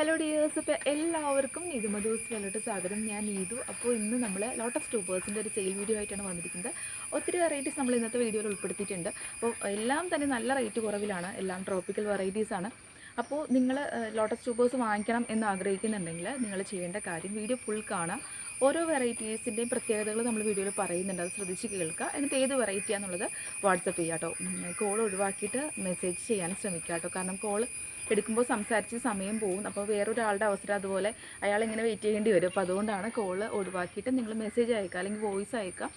Hello dears ഇപ്പോൾ എല്ലാവർക്കും നീതു മധുസിലോട്ട് സ്വാഗതം. ഞാൻ നീതു. അപ്പോൾ ഇന്ന് നമ്മൾ ലോട്ട് ഓഫ് ട്യൂബേഴ്സിന്റെ ഒരു സെയിൽ വീഡിയോ ആയിട്ടാണ് വന്നിരിക്കുന്നത്. ഒത്തിരി വെറൈറ്റീസ് നമ്മൾ ഇന്നത്തെ വീഡിയോയിൽ ഉൾപ്പെടുത്തിയിട്ടുണ്ട്. അപ്പോൾ എല്ലാം തന്നെ നല്ല റേറ്റ് കുറവിലാണ്. എല്ലാം ട്രോപ്പിക്കൽ വെറൈറ്റീസാണ് അപ്പോൾ നിങ്ങൾ ലോട്ട് ലോട്ടസ് ട്യൂബേഴ്സ് വാങ്ങിക്കണം എന്ന് ആഗ്രഹിക്കുന്നുണ്ടെങ്കിൽ നിങ്ങൾ ചെയ്യേണ്ട കാര്യം വീഡിയോ ഫുൾ കാണാം ഓരോ വെറൈറ്റീസിന്റെയും പ്രത്യേകതകൾ നമ്മൾ വീഡിയോയിൽ പറയുന്നുണ്ട്. അത് ശ്രദ്ധിച്ച് കേൾക്കുക. എന്നിട്ട് ഏത് വെറൈറ്റിയാണെന്നുള്ളത് വാട്സപ്പ് ചെയ്യാം കേട്ടോ കോൾ ഒഴിവാക്കിയിട്ട് മെസ്സേജ് ചെയ്യാൻ ശ്രമിക്കുക കേട്ടോ കാരണം കോൾ എടുക്കുമ്പോൾ സംസാരിച്ച് സമയം പോകും. അപ്പോൾ വേറൊരാളുടെ അവസരം അതുപോലെ അയാൾ ഇങ്ങനെ വെയിറ്റ് ചെയ്യേണ്ടി വരും. അപ്പോൾ അതുകൊണ്ടാണ് കോൾ ഒഴിവാക്കിയിട്ട് നിങ്ങൾ മെസ്സേജ് അയക്കുക അല്ലെങ്കിൽ വോയിസ് അയക്കുക.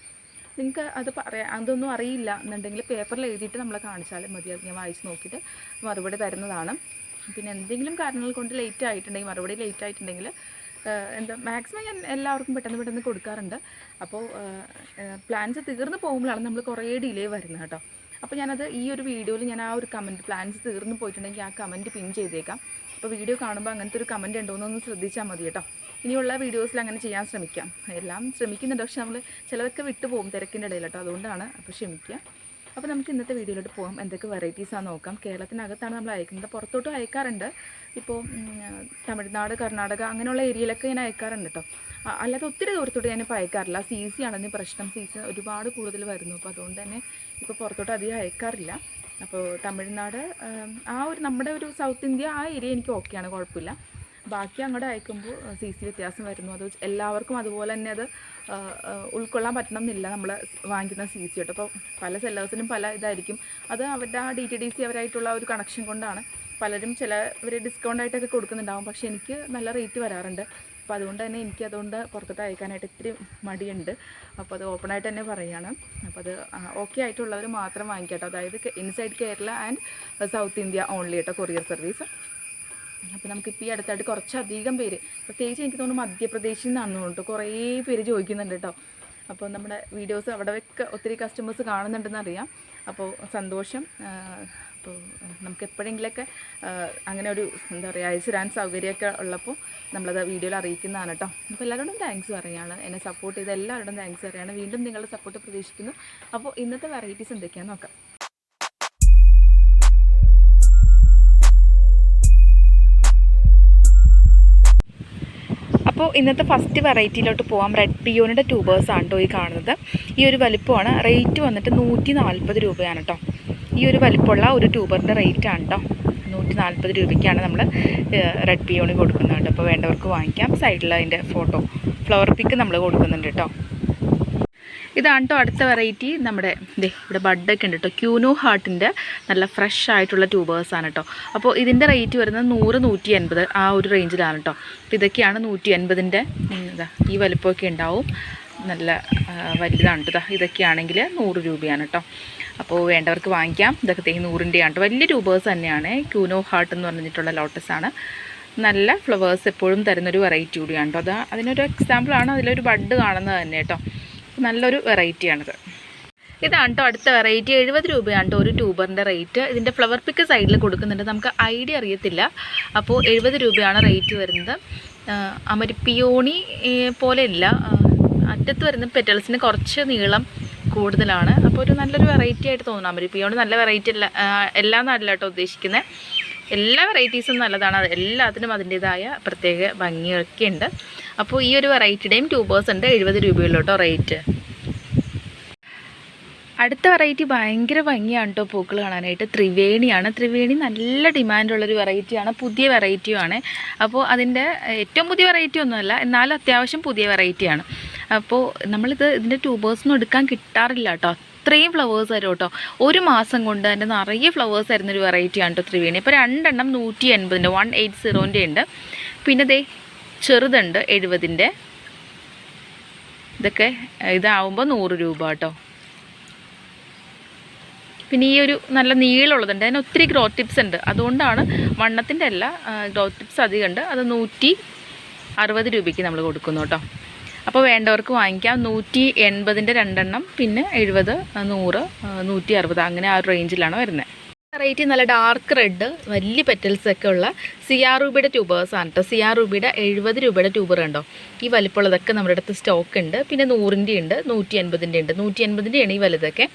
നിങ്ങൾക്ക് അത് പറയാം അതൊന്നും അറിയില്ല എന്നുണ്ടെങ്കിൽ പേപ്പറിൽ എഴുതിയിട്ട് നമ്മളെ കാണിച്ചാൽ മതി. അത് ഞാൻ വായിച്ച് നോക്കിയിട്ട് മറുപടി തരുന്നതാണ്. പിന്നെ എന്തെങ്കിലും കാരണങ്ങൾ കൊണ്ട് ലേറ്റ് ആയിട്ടുണ്ടെങ്കിൽ മറുപടി ലേറ്റ് ആയിട്ടുണ്ടെങ്കിൽ എന്താ മാക്സിമം ഞാൻ എല്ലാവർക്കും പെട്ടെന്ന് പെട്ടെന്ന് കൊടുക്കാറുണ്ട്. അപ്പോൾ പ്ലാൻസ് തീർന്ന് പോകുമ്പോഴാണ് നമ്മൾ കുറേ ഡിലേ വരുന്നത് കേട്ടോ. അപ്പോൾ ഞാനത് ഈ ഒരു വീഡിയോയിൽ ഞാൻ ആ ഒരു കമന്റ് പ്ലാൻസ് തീർന്നു പോയിട്ടുണ്ടെങ്കിൽ ആ കമന്റ് പിൻ ചെയ്തേക്കാം. അപ്പോൾ വീഡിയോ കാണുമ്പോൾ അങ്ങനത്തെ ഒരു കമന്റ് ഉണ്ടോ എന്നൊന്ന് ശ്രദ്ധിച്ചാൽ മതി കേട്ടോ. ഇനിയുള്ള വീഡിയോസിൽ അങ്ങനെ ചെയ്യാൻ ശ്രമിക്കാം. എല്ലാം ശ്രമിക്കുന്നുണ്ട്. പക്ഷെ നമ്മൾ ചിലതൊക്കെ വിട്ടുപോകും തിരക്കിന്റെ ഇടയിൽ കേട്ടോ. അതുകൊണ്ടാണ് അപ്പോൾ ക്ഷമിക്കുക. അപ്പോൾ നമുക്ക് ഇന്നത്തെ വീഡിയോയിലോട്ട് പോകാം എന്തൊക്കെ വെറൈറ്റീസാണ് നോക്കാം. കേരളത്തിനകത്താണ് നമ്മൾ അയക്കുന്നത്. പുറത്തോട്ടും അയക്കാറുണ്ട്. ഇപ്പോൾ തമിഴ്നാട് കർണാടക അങ്ങനെയുള്ള ഏരിയയിലൊക്കെ ഞാൻ അയക്കാറുണ്ട് കേട്ടോ അല്ലാതെ ഒത്തിരി ദൂരത്തോട്ട് ഞാനിപ്പോൾ അയക്കാറില്ല. സി സി ആണെന്ന് പ്രശ്നം. സി സി ഒരുപാട് കൂടുതൽ വരുന്നു. അപ്പോൾ അതുകൊണ്ട് തന്നെ ഇപ്പോൾ പുറത്തോട്ട് അധികം അയക്കാറില്ല. അപ്പോൾ തമിഴ്നാട് ആ ഒരു നമ്മുടെ ഒരു സൗത്ത് ഇന്ത്യ ആ ഏരിയ എനിക്ക് ഓക്കെയാണ് കുഴപ്പമില്ല. ബാക്കി അങ്ങോട്ട് അയക്കുമ്പോൾ സി സി വ്യത്യാസം വരുന്നു. അത് എല്ലാവർക്കും അതുപോലെ തന്നെ അത് ഉൾക്കൊള്ളാൻ പറ്റണം എന്നില്ല നമ്മൾ വാങ്ങിക്കുന്ന സി സി കേട്ടോ അപ്പോൾ പല സെല്ലേഴ്സിനും പല ഇതായിരിക്കും. അത് അവരുടെ ആ ഡി ടി ഡി സി അവരായിട്ടുള്ള ഒരു കണക്ഷൻ കൊണ്ടാണ് പലരും ചിലവർ ഡിസ്കൗണ്ട് ആയിട്ടൊക്കെ കൊടുക്കുന്നുണ്ടാവും. പക്ഷേ എനിക്ക് നല്ല റേറ്റ് വരാറുണ്ട്. അപ്പോൾ അതുകൊണ്ട് തന്നെ എനിക്ക് അതുകൊണ്ട് പുറത്തോട്ട് അയക്കാനായിട്ട് ഇത്തിരി മടിയുണ്ട്. അപ്പോൾ അത് ഓപ്പൺ ആയിട്ട് തന്നെ പറയുകയാണ് അപ്പോൾ അത് ഓക്കെ ആയിട്ടുള്ളവർ മാത്രം വാങ്ങിക്കട്ടോ. അതായത് inside Kerala and south India only കേട്ടോ കൊറിയർ സർവീസ് അപ്പോൾ നമുക്കിപ്പോൾ ഈ അടുത്തായിട്ട് കുറച്ചധികം പേര്. പ്രത്യേകിച്ച് എനിക്ക് തോന്നുന്നു മധ്യപ്രദേശിൽ നിന്നാണെന്ന് തോന്നുന്നു കുറേ പേര് ചോദിക്കുന്നുണ്ട് കേട്ടോ അപ്പോൾ നമ്മുടെ വീഡിയോസ് അവിടെ ഒക്കെ ഒത്തിരി കസ്റ്റമേഴ്സ് കാണുന്നുണ്ടെന്ന് അറിയാം. അപ്പോൾ സന്തോഷം. അപ്പോൾ നമുക്ക് എപ്പോഴെങ്കിലൊക്കെ അങ്ങനെ ഒരു എന്താ പറയുക അയച്ചു തരാൻ സൗകര്യമൊക്കെ ഉള്ളപ്പോൾ നമ്മളത് വീഡിയോയിൽ അറിയിക്കുന്നതാണ് കേട്ടോ അപ്പോൾ എല്ലാവരോടും താങ്ക്സ് പറയുകയാണ് എന്നെ സപ്പോർട്ട് ചെയ്ത എല്ലാവരോടും താങ്ക്സ് പറയുകയാണ് വീണ്ടും നിങ്ങളുടെ സപ്പോർട്ട് പ്രതീക്ഷിക്കുന്നു. അപ്പോൾ ഇന്നത്തെ വെറൈറ്റീസ് എന്തൊക്കെയാണെന്ന് നോക്കാം. അപ്പോൾ ഇന്നത്തെ ഫസ്റ്റ് വെറൈറ്റിയിലോട്ട് പോകാം റെഡ് പിയോണിന്റെ ട്യൂബേഴ്സ് ആണ് കേട്ടോ ഈ കാണുന്നത്. ഈ ഒരു വലിപ്പമാണ്. റേറ്റ് വന്നിട്ട് നൂറ്റി നാൽപ്പത് രൂപയാണ് കേട്ടോ ഈ ഒരു വലിപ്പമുള്ള ഒരു ട്യൂബറിന്റെ റേറ്റ് ആണ് കേട്ടോ നൂറ്റി നാൽപ്പത് രൂപയ്ക്കാണ് നമ്മൾ റെഡ് പിയോണി കൊടുക്കുന്നത് കേട്ടോ അപ്പോൾ വേണ്ടവർക്ക് വാങ്ങിക്കാം. സൈഡിൽ അതിന്റെ ഫോട്ടോ ഫ്ലവർ പിക്ക് നമ്മൾ കൊടുക്കുന്നുണ്ട് കേട്ടോ ഇതാണ് കേട്ടോ അടുത്ത വെറൈറ്റി നമ്മുടെ ദേ ഇവിടെ ബഡൊക്കെ ഉണ്ട് കേട്ടോ ക്യൂനോ ഹാർട്ടിന്റെ നല്ല ഫ്രഷ് ആയിട്ടുള്ള ട്യൂബേഴ്സാണ് കേട്ടോ അപ്പോൾ ഇതിന്റെ റേറ്റ് വരുന്നത് നൂറ് നൂറ്റി എൺപത് ആ ഒരു റേഞ്ചിലാണ് കേട്ടോ അപ്പോൾ ഇതൊക്കെയാണ് നൂറ്റി എൺപതിന്റെ ഇതാ ഈ വലിപ്പമൊക്കെ ഉണ്ടാവും. നല്ല വലുതാണ് കേട്ടോ ഇതാ ഇതൊക്കെയാണെങ്കിൽ നൂറ് രൂപയാണ് കേട്ടോ അപ്പോൾ വേണ്ടവർക്ക് വാങ്ങിക്കാം. ഇതൊക്കെ തേ നൂറിന്റെയാണ് കേട്ടോ വലിയ ട്യൂബേഴ്സ് തന്നെയാണ്. ക്യൂനോ ഹാർട്ട് എന്ന് പറഞ്ഞിട്ടുള്ള ലോട്ടസാണ് നല്ല ഫ്ലവേഴ്സ് എപ്പോഴും തരുന്നൊരു വെറൈറ്റി കൂടിയാണ് കേട്ടോ അത് അതിനൊരു എക്സാമ്പിളാണ് അതിലൊരു ബഡ് കാണുന്നത് തന്നെ കേട്ടോ നല്ലൊരു വെറൈറ്റിയാണിത് ഇതാണ് കേട്ടോ അടുത്ത വെറൈറ്റി എഴുപത് രൂപയാണ് കേട്ടോ ഒരു ട്യൂബറിന്റെ റേറ്റ് ഇതിന്റെ ഫ്ലവർ പിക്ക് സൈഡിൽ കൊടുക്കുന്നുണ്ട്. നമുക്ക് ഐഡിയ അറിയത്തില്ല. അപ്പോൾ എഴുപത് രൂപയാണ് റേറ്റ് വരുന്നത്. അമരി പിയോണി പോലെ ആ, അറ്റത്ത് വരുന്ന പെറ്റൽസിന് കുറച്ച് നീളം കൂടുതലാണ്. അപ്പോൾ ഒരു നല്ലൊരു വെറൈറ്റി ആയിട്ട് തോന്നുന്നു. അമരി പിയോണി നല്ല വെറൈറ്റി അല്ല എല്ലാം കേട്ടോ ഉദ്ദേശിക്കുന്നത് എല്ലാ വെറൈറ്റീസും നല്ലതാണ്. അത് എല്ലാത്തിനും അതിന്റേതായ പ്രത്യേക ഭംഗിയൊക്കെ ഉണ്ട്. അപ്പോൾ ഈ ഒരു വെറൈറ്റിയുടെയും ട്യൂബേഴ്സ് ഉണ്ട് എഴുപത് രൂപയുള്ളൂട്ടോ റേറ്റ് അടുത്ത വെറൈറ്റി ഭയങ്കര ഭംഗിയാണ് കേട്ടോ പൂക്കൾ കാണാനായിട്ട്. ത്രിവേണിയാണ്. ത്രിവേണി നല്ല ഡിമാൻഡുള്ളൊരു വെറൈറ്റിയാണ് പുതിയ വെറൈറ്റിയുമാണ് അപ്പോൾ അതിന്റെ ഏറ്റവും പുതിയ വെറൈറ്റി ഒന്നുമല്ല എന്നാലും അത്യാവശ്യം പുതിയ വെറൈറ്റിയാണ് അപ്പോൾ നമ്മളിത് ഇതിന്റെ ട്യൂബേഴ്സൊന്നും എടുക്കാൻ കിട്ടാറില്ല കേട്ടോ അത്രയും ഫ്ലവേഴ്സ് തരും കേട്ടോ. ഒരു മാസം കൊണ്ട് തന്നെ നിറയെ ഫ്ലവേഴ്സ് തരുന്നൊരു വെറൈറ്റിയാണ് കേട്ടോ ത്രിവേണി. ഇപ്പോൾ രണ്ടെണ്ണം നൂറ്റി എൺപതിന്റെ വൺ എയ്റ്റ് സീറോന്റെ ഉണ്ട്. പിന്നെ ദേ ചെറുതുണ്ട് എഴുപതിന്റെ. ഇതൊക്കെ ഇതാവുമ്പോൾ നൂറ് രൂപ കേട്ടോ. പിന്നെ ഈ ഒരു നല്ല നീളമുള്ളതുണ്ട്. അതിന് ഒത്തിരി ഗ്രോ ടിപ്സ് ഉണ്ട്. അതുകൊണ്ടാണ് വണ്ണത്തിന്റെ അല്ല ഗ്രോ ടിപ്സ് അധികം ഉണ്ട്. അത് നൂറ്റി അറുപത് രൂപയ്ക്ക് നമ്മൾ കൊടുക്കുന്നു കേട്ടോ. അപ്പോൾ വേണ്ടവർക്ക് വാങ്ങിക്കാം. നൂറ്റി എൺപതിന്റെ രണ്ടെണ്ണം പിന്നെ എഴുപത് നൂറ് നൂറ്റി അറുപത്. അങ്ങനെ ആ ഒരു റേഞ്ചിലാണ് വരുന്നത് വെറൈറ്റി നല്ല ഡാർക്ക് റെഡ് വലിയ പെറ്റൽസ് ഒക്കെ ഉള്ള സി ആർ രൂപയുടെ ട്യൂബേഴ്സ് ആണ് കേട്ടോ ആർ രൂപയുടെ എഴുപത് രൂപയുടെ ട്യൂബർ ഉണ്ടോ ഈ വലിപ്പമുള്ളതൊക്കെ നമ്മുടെ അടുത്ത് സ്റ്റോക്ക് ഉണ്ട്. പിന്നെ നൂറിന്റെ ഉണ്ട് നൂറ്റി എൺപതിന്റെ ഉണ്ട്. നൂറ്റി എൺപതിന്റെയാണ് ഈ വലുതൊക്കെ.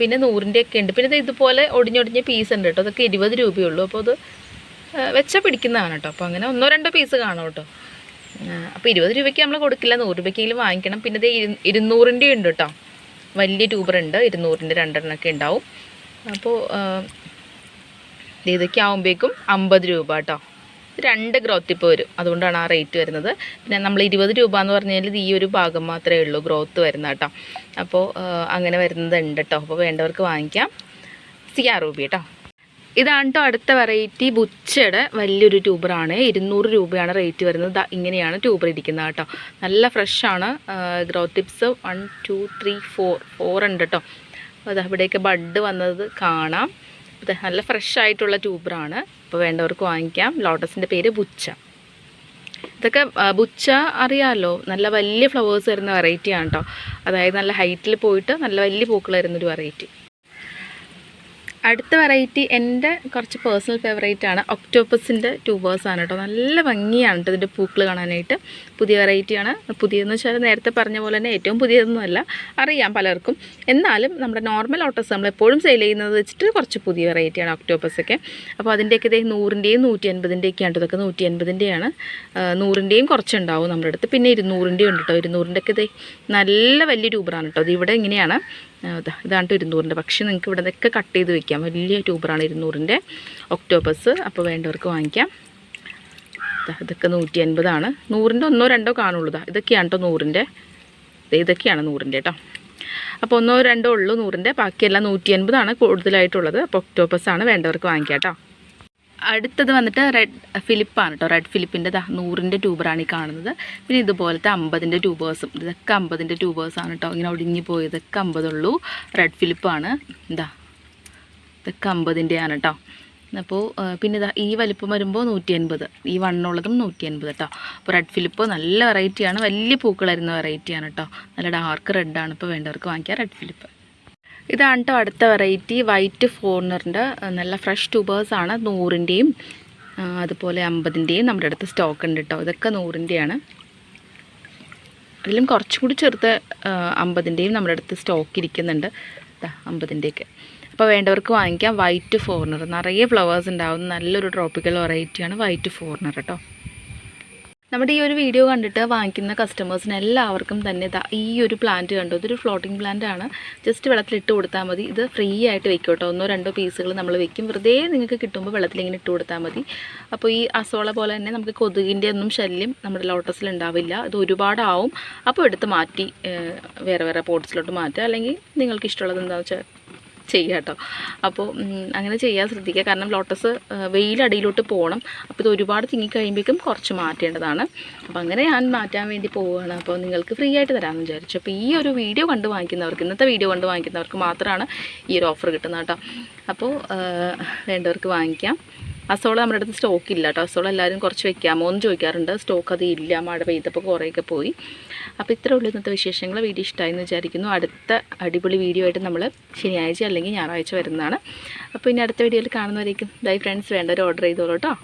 പിന്നെ നൂറിന്റെ ഒക്കെ ഉണ്ട്. പിന്നെ ഇതുപോലെ ഒടിഞ്ഞൊടിഞ്ഞ പീസ് ഉണ്ട് കേട്ടോ അതൊക്കെ ഇരുപത് രൂപയുള്ളൂ അപ്പോൾ അത് വെച്ച പിടിക്കുന്നതാണ് കേട്ടോ അപ്പോൾ അങ്ങനെ ഒന്നോ രണ്ടോ പീസ് കാണും കേട്ടോ അപ്പോൾ ഇരുപത് രൂപയ്ക്ക് നമ്മൾ കൊടുക്കില്ല നൂറ് രൂപയ്ക്കെങ്കിലും വാങ്ങിക്കണം. പിന്നെ ഇത് ഇരു ഇരുന്നൂറിന്റെ ഉണ്ട് കേട്ടോ വലിയ ട്യൂബർ ഉണ്ട് ഇരുന്നൂറിന്റെ രണ്ടെണ്ണമൊക്കെ ഉണ്ടാവും. അപ്പോൾ ഇതൊക്കെ ആകുമ്പോഴേക്കും അമ്പത് രൂപ കേട്ടോ രണ്ട് ഗ്രോത്ത് ഇപ്പോൾ വരും. അതുകൊണ്ടാണ് ആ റേറ്റ് വരുന്നത്. പിന്നെ നമ്മൾ ഇരുപത് രൂപ എന്ന് പറഞ്ഞാൽ ഈ ഒരു ഭാഗം മാത്രമേ ഉള്ളൂ ഗ്രോത്ത് വരുന്ന കേട്ടോ അപ്പോൾ അങ്ങനെ വരുന്നത് ഉണ്ട് കേട്ടോ അപ്പോൾ വേണ്ടവർക്ക് വാങ്ങിക്കാം. സി സിയാ രൂപ കേട്ടോ ഇതാണ് കേട്ടോ അടുത്ത വെറൈറ്റി ബുച്ചയുടെ വലിയൊരു ട്യൂബറാണ്. ഇരുന്നൂറ് രൂപയാണ് റേറ്റ് വരുന്നത്. ഇങ്ങനെയാണ് ട്യൂബർ ഇരിക്കുന്നത് കേട്ടോ നല്ല ഫ്രഷാണ് growth tips one two three four four ഉണ്ട് കേട്ടോ അത് അവിടെയൊക്കെ ബഡ് വന്നത് കാണാം. നല്ല ഫ്രഷ് ആയിട്ടുള്ള ട്യൂബറാണ്. അപ്പോൾ വേണ്ടവർക്ക് വാങ്ങിക്കാം. ലോട്ടസിന്റെ പേര് ബുച്ച. ഇതൊക്കെ ബുച്ച അറിയാമല്ലോ നല്ല വലിയ ഫ്ലവേഴ്സ് വരുന്ന വെറൈറ്റിയാണ് കേട്ടോ അതായത് നല്ല ഹൈറ്റിൽ പോയിട്ട് നല്ല വലിയ പൂക്കൾ വരുന്നൊരു വെറൈറ്റി അടുത്ത വെറൈറ്റി എന്റെ കുറച്ച് പേഴ്സണൽ ഫേവറേറ്റ് ആണ്. ഒക്ടോപ്പസിന്റെ ട്യൂബേഴ്സാണ് കേട്ടോ. നല്ല ഭംഗിയാണ് കേട്ടോ ഇതിന്റെ പൂക്കൾ കാണാനായിട്ട്. പുതിയ വെറൈറ്റിയാണ് പുതിയതെന്ന് വെച്ചാൽ നേരത്തെ പറഞ്ഞ പോലെ തന്നെ ഏറ്റവും പുതിയതൊന്നുമല്ല. അറിയാം പലർക്കും. എന്നാലും നമ്മുടെ നോർമൽ ഓട്ടോസ് നമ്മൾ എപ്പോഴും സെയിൽ ചെയ്യുന്നത് വെച്ചിട്ട് കുറച്ച് പുതിയ വെറൈറ്റിയാണ് ഒക്ടോപ്പസൊക്കെ അപ്പോൾ അതിന്റെയൊക്കെ ഇതേ നൂറിന്റെയും നൂറ്റി അൻപതിന്റെയൊക്കെയാണ് ഇതൊക്കെ നൂറ്റി അൻപതിന്റെയാണ് നൂറിന്റെയും കുറച്ചുണ്ടാവും നമ്മുടെ അടുത്ത്. പിന്നെ ഇരുന്നൂറിന്റെയും ഉണ്ട് കേട്ടോ. ഇരുന്നൂറിന്റെ ഒക്കെ ഇതേ നല്ല വലിയ ട്യൂബറാണ് കേട്ടോ. ഇത് ഇവിടെ ഇങ്ങനെയാണ്. ഇതാണ് ഇരുന്നൂറിന്റെ. പക്ഷേ നിങ്ങൾക്ക് ഇവിടെ നിന്നൊക്കെ കട്ട് ചെയ്ത് വെക്കാം. വലിയ ട്യൂബറാണ് ഇരുന്നൂറിന്റെ. ഒക്ടോപ്പസ്. അപ്പോൾ വേണ്ടവർക്ക് വാങ്ങിക്കാം. ഇതൊക്കെ നൂറ്റി അൻപതാണ് നൂറിന്റെ ഒന്നോ രണ്ടോ കാണുള്ളൂ. ഇതൊക്കെയാണ് കേട്ടോ നൂറിന്റെ. ഇതൊക്കെയാണ് നൂറിന്റെ കേട്ടോ അപ്പോൾ ഒന്നോ രണ്ടോ ഉള്ളൂ നൂറിന്റെ. ബാക്കിയെല്ലാം നൂറ്റി അൻപതാണ് കൂടുതലായിട്ടുള്ളത്. അപ്പോൾ ഒക്ടോപ്പസ് ആണ് വേണ്ടവർക്ക് വാങ്ങിക്കാം കേട്ടോ അടുത്തത് വന്നിട്ട് റെഡ് ഫിലിപ്പാണ് കേട്ടോ റെഡ് ഫിലിപ്പിന്റെ നൂറിന്റെ ട്യൂബറാണ് ഈ കാണുന്നത്. പിന്നെ ഇതുപോലത്തെ അമ്പതിന്റെ ട്യൂബേഴ്സും ഇതൊക്കെ അമ്പതിന്റെ ട്യൂബേഴ്സാണ് കേട്ടോ ഇങ്ങനെ ഒടിഞ്ഞു പോയതൊക്കെ അമ്പതുള്ളൂ. റെഡ് ഫിലിപ്പാണ് എന്താ ഇതൊക്കെ അമ്പതിന്റെയാണ് കേട്ടോ അപ്പോൾ പിന്നെ ഇതാ ഈ വലിപ്പം വരുമ്പോൾ നൂറ്റി അൻപത് ഈ വണ്ണുള്ളതും നൂറ്റി അൻപത് കേട്ടോ അപ്പോൾ റെഡ് ഫിലിപ്പ് നല്ല വെറൈറ്റിയാണ് വലിയ പൂക്കളായിരുന്ന വെറൈറ്റിയാണ് കേട്ടോ നല്ല ഡാർക്ക് റെഡാണ് ഇപ്പോൾ വേണ്ടവർക്ക് വാങ്ങിക്കാം. റെഡ് ഫിലിപ്പ് ഇതാണ് കേട്ടോ അടുത്ത വെറൈറ്റി വൈറ്റ് ഫോർണറിന്റെ നല്ല ഫ്രഷ് ട്യൂബേഴ്സാണ് നൂറിന്റെയും അതുപോലെ അമ്പതിന്റെയും നമ്മുടെ അടുത്ത് സ്റ്റോക്ക് ഉണ്ട് കേട്ടോ ഇതൊക്കെ നൂറിന്റെയാണ്. അതിലും കുറച്ചും കൂടി ചെറുത്ത് അമ്പതിന്റെയും നമ്മുടെ അടുത്ത് സ്റ്റോക്ക് ഇരിക്കുന്നുണ്ട്. അമ്പതിന്റെയൊക്കെ. അപ്പോൾ വേണ്ടവർക്ക് വാങ്ങിക്കാം. വൈറ്റ് ഫോർണർ നിറയെ ഫ്ലവേഴ്സ് ഉണ്ടാവുന്ന നല്ലൊരു ട്രോപ്പിക്കൽ വെറൈറ്റിയാണ് വൈറ്റ് ഫോർണർ കേട്ടോ നമ്മുടെ ഈ ഒരു വീഡിയോ കണ്ടിട്ട് വാങ്ങിക്കുന്ന കസ്റ്റമേഴ്സിന് എല്ലാവർക്കും തന്നെ ഈ ഒരു പ്ലാന്റ് കണ്ടു? ഇതൊരു ഫ്ലോട്ടിംഗ് പ്ലാന്റ് ആണ്. ജസ്റ്റ് വെള്ളത്തിലിട്ട് കൊടുത്താൽ മതി. ഇത് ഫ്രീ ആയിട്ട് വെക്കും കേട്ടോ. ഒന്നോ രണ്ടോ പീസുകൾ നമ്മൾ വെക്കും വെറുതെ നിങ്ങൾക്ക് കിട്ടുമ്പോൾ വെള്ളത്തിൽ ഇങ്ങനെ ഇട്ട് കൊടുത്താൽ മതി. അപ്പോൾ ഈ അസോള പോലെ തന്നെ നമുക്ക് കൊതുകിന്റെ ഒന്നും ശല്യം നമ്മുടെ ലോട്ടസിൽ ഉണ്ടാവില്ല. ഇത് ഒരുപാടാവും. അപ്പോൾ എടുത്ത് മാറ്റി വേറെ വേറെ പോട്ട്സിലോട്ട് മാറ്റുക. അല്ലെങ്കിൽ നിങ്ങൾക്ക് ഇഷ്ടമുള്ളത് എന്താണെന്ന് വെച്ചാൽ ചെയ്യുക കേട്ടോ അപ്പോൾ അങ്ങനെ ചെയ്യാൻ ശ്രദ്ധിക്കുക. കാരണം ലോട്ടസ് വെയിലടിയിലോട്ട് പോകണം അപ്പോൾ ഇത് ഒരുപാട് തിങ്ങിക്കഴിയുമ്പോഴേക്കും കുറച്ച് മാറ്റേണ്ടതാണ്. അപ്പോൾ അങ്ങനെ ഞാൻ മാറ്റാൻ വേണ്ടി പോവുകയാണ്. അപ്പോൾ നിങ്ങൾക്ക് ഫ്രീ ആയിട്ട് തരാമെന്ന് വിചാരിച്ചു. അപ്പോൾ ഈ ഒരു വീഡിയോ കണ്ട് വാങ്ങിക്കുന്നവർക്ക് ഇന്നത്തെ വീഡിയോ കണ്ട് വാങ്ങിക്കുന്നവർക്ക് മാത്രമാണ് ഈ ഒരു ഓഫർ കിട്ടുന്നത് കേട്ടോ. അപ്പോൾ വേണ്ടവർക്ക് വാങ്ങിക്കാം. അസോള നമ്മുടെ അടുത്ത് സ്റ്റോക്ക് ഇല്ല കേട്ടോ അസോള എല്ലാവരും കുറച്ച് വെക്കാമോ എന്ന് ചോദിക്കാറുണ്ട്. സ്റ്റോക്ക് അത് ഇല്ല മഴ പെയ്തപ്പോൾ കുറേയൊക്കെ പോയി. അപ്പോൾ ഇത്രേ ഉള്ളൂ ഇന്നത്തെ വിശേഷങ്ങൾ വീഡിയോ ഇഷ്ടമായി എന്ന് വിചാരിക്കുന്നു. അടുത്ത അടിപൊളി വീഡിയോ ആയിട്ട് നമ്മൾ ശനിയാഴ്ച അല്ലെങ്കിൽ ഞായറാഴ്ച വരുന്നതാണ്. അപ്പോൾ ഇനി അടുത്ത വീഡിയോയിൽ കാണുന്നവരേക്കും. ദൈ ഫ്രണ്ട്സ് വേണ്ട ഒരു ഓർഡർ ചെയ്തോളൂ കേട്ടോ